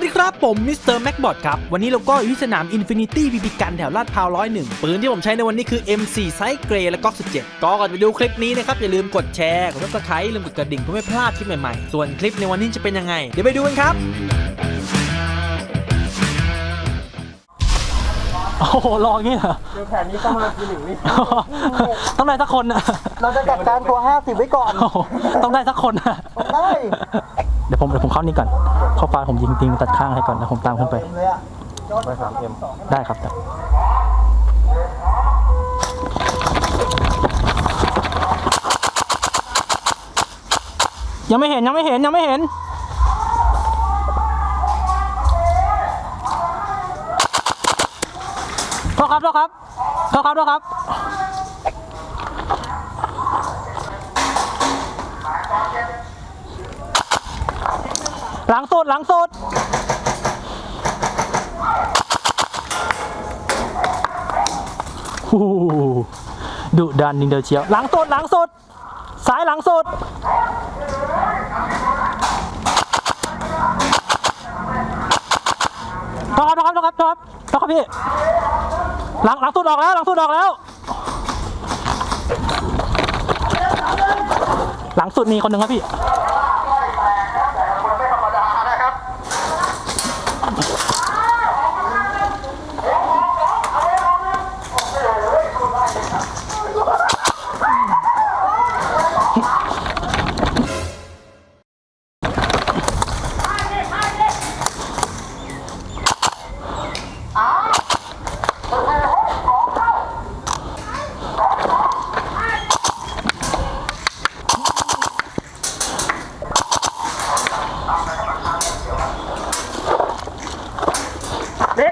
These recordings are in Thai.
วัสดีครับผมมิสเตอร์แม็กบอดครับ วันนี้เราก็อยู่ที่สนาม Infinity บีบีกันแถวลาดพร้าวร้อยหนึ่งปืนที่ผมใช้ในวันนี้คือ M4 ไซส์เกรย์และก๊อก17 ก็ก่อนจะไปดูคลิปนี้นะครับ อย่าลืมกดแชร์ กดซับสไครต์ลืมกดกระดิ่งเพื่อไม่พลาดคลิปใหม่ๆ ส่วนคลิปในวันนี้จะเป็นยังไง เดี๋ยวไปดูกันครับ โอ้โหรออย่างนี้เหรอดูแผนนี้ต้องมาทีหนึ่งนี่ต้องได้สักคนนะเราจะจัดการตัว 50 ไว้ก่อนโอ้โหต้องได้สักคนนะได้เดี๋ยวผมเดี๋ยวผมเข้านี่ก่อน เข้าฟ้าผมยิงติงตัดข้างให้ก่อนแล้วผมตามขึ้นไปเลยอะไปสามเอ็มได้ครับได้ยังไม่เห็นยังไม่เห็นยังไม่เห็นโทษครับโทษครับโทษครับโทษครับ หลังสุดหลังสุดฮู้ดุดันนิงเดอร์เชียว หลังสุดหลังสุดซ้ายหลังสุดโทษครับโทษครับโทษครับโทษครับพี่หลังหลังสุดออกแล้วหลังสุดออกแล้ว หลังสุดมีคนหนึ่งครับพี่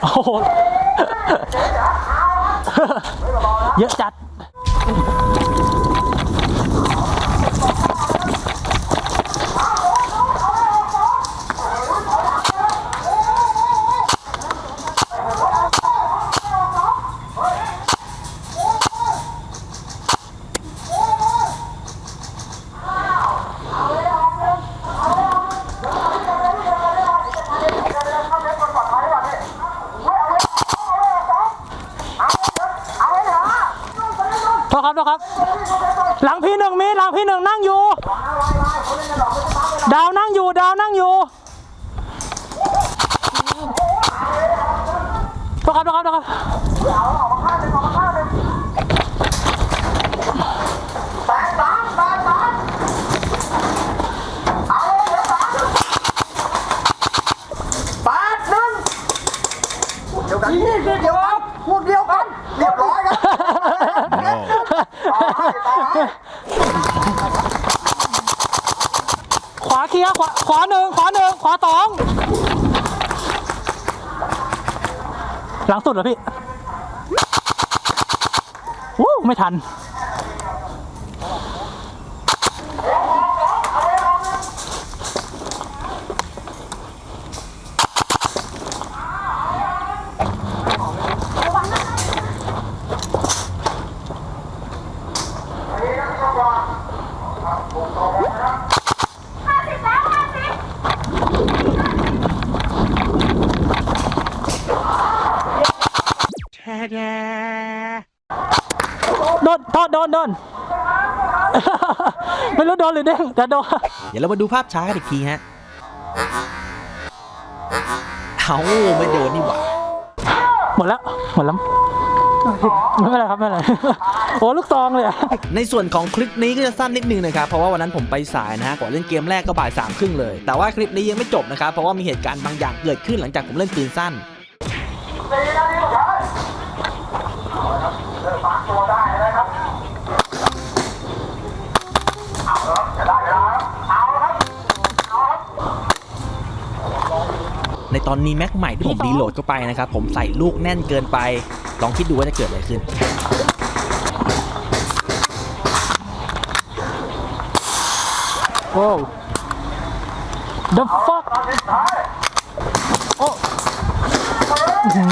โอ้โห เยอะจัด ครับนะครับ หลังพี่หนึ่งมีหลังพี่หนึ่งนั่งอยู่ ดาวนั่งอยู่ ดาวนั่งอยู่นะครับนะครับนะครับ แปดหนึ่งเดียวกันนี่เดียวกันพวกเดียวกัน เรียบร้อยครับ ขวาเคลียร์ขวาขวาหนึ่งขวาหนึ่งขวาสองหลังสุดเหรอพี่วู้ไม่ทัน โดนโดนโดนโดนไม่รู้โดนหรือเด้งแต่โดน เดี๋ยวเรามาดูภาพช้ากันอีกทีฮะ เอาไม่โดนนี่หว่า หมดแล้ว หมดแล้ว ไม่เป็นไรครับไม่เป็นไรโอ้ลูกซองเลยอะในส่วนของคลิปนี้ก็จะสั้นนิดนึงนะครับ เพราะว่าวันนั้นผมไปสายนะฮะก่อนเล่นเกมแรกก็บ่ายสามครึ่งเลย แต่ว่าคลิปนี้ยังไม่จบนะครับ เพราะว่ามีเหตุการณ์บางอย่างเกิดขึ้นหลังจากผมเล่นปืนสั้น ตอนนี้แม็กใหม่ที่ผมรีโหลดเข้าไปนะครับผมใส่ลูกแน่นเกินไป ลองคิดดูว่าจะเกิดอะไรขึ้นโอ้ the fuck โอ้อื้อหื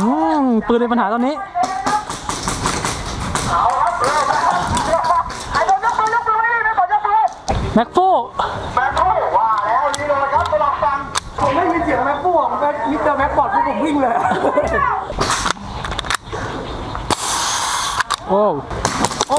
อปืนในปัญหาตอนนี้แม็กฟูแม่พูดว่าแล้วนี่เลยครับสลับฟังผมไม่มีเสียงแม่พูดผมเป็น มิสเตอร์แม็กบอดพวกผมวิ่งเลย โอ้ โอ้